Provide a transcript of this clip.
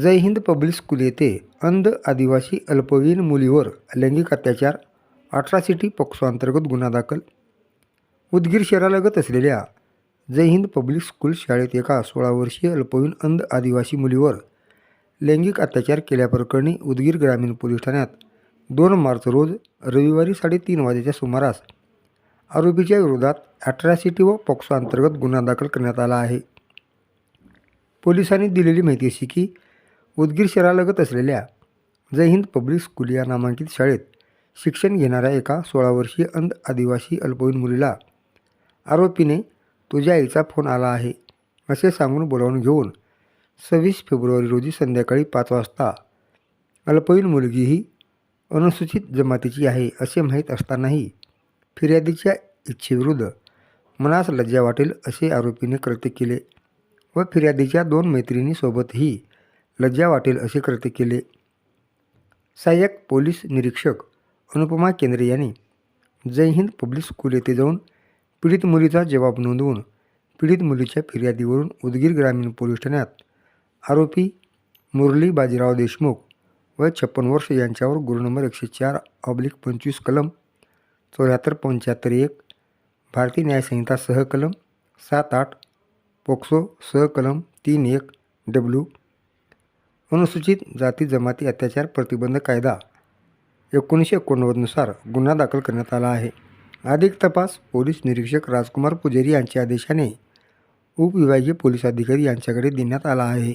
जय Hind public school येथे अंध आदिवासी अल्पवयीन मुलीवर लैंगिक अत्याचार अट्रॉसिटी सिटी अंतर्गत गुन्हा दाखल. उदगीर शहरालगत असलेल्या जय हिंद पब्लिक स्कूल शाळेत एका सोळा वर्षीय अल्पवयीन अंध आदिवासी मुलीवर लैंगिक अत्याचार केल्याप्रकरणी उदगीर ग्रामीण पोलीस ठाण्यात दोन मार्च रोज रविवारी साडेतीन वाजेच्या सुमारास आरोपीच्या विरोधात अट्रॉसिटी व पॉक्सो अंतर्गत गुन्हा दाखल करण्यात आला आहे. पोलिसांनी दिलेली माहिती अशी की उदगीर शहरालगत असलेल्या जय हिंद पब्लिक स्कूल या नामांकित शाळेत शिक्षण घेणाऱ्या एका सोळा वर्षीय अंध आदिवासी अल्पवयीन मुलीला आरोपीने तुझ्या आईचा फोन आला आहे असे सांगून बोलावून घेऊन सव्वीस फेब्रुवारी रोजी संध्याकाळी पाच वाजता अल्पवयीन मुलगी ही अनुसूचित जमातीची आहे असे माहीत असतानाही फिर्यादीच्या इच्छेविरुद्ध मनास लज्जा वाटेल असे आरोपीने कृत्य केले व फिर्यादीच्या दोन मैत्रिणीसोबतही लज्जा वाटेल असे कृत्य केले. सहाय्यक पोलीस निरीक्षक अनुपमा केंद्रे यांनी जय हिंद पब्लिक स्कूल येथे जाऊन पीडित मुलीचा जबाब नोंदवून पीडित मुलीच्या फिर्यादीवरून उदगीर ग्रामीण पोलीस ठाण्यात आरोपी मुरली बाजीराव देशमुख व छप्पन वर्ष यांच्यावर गुरु नंबर एकशे चार ऑब्लिक पंचवीस कलम चौऱ्याहत्तर पंच्याहत्तर एक भारतीय न्यायसंहिता सहकलम सात आठ पोक्सो सहकलम तीन एक डब्ल्यू अनुसूचित जाती जमाती अत्याचार प्रतिबंध कायदा एकोणीसशे एकोणनव्वदनुसार गुन्हा दाखल करण्यात आला आहे. अधिक तपास पोलीस निरीक्षक राजकुमार पुजारी यांच्या आदेशाने उपविभागीय पोलीस अधिकारी यांच्याकडे देण्यात आला आहे.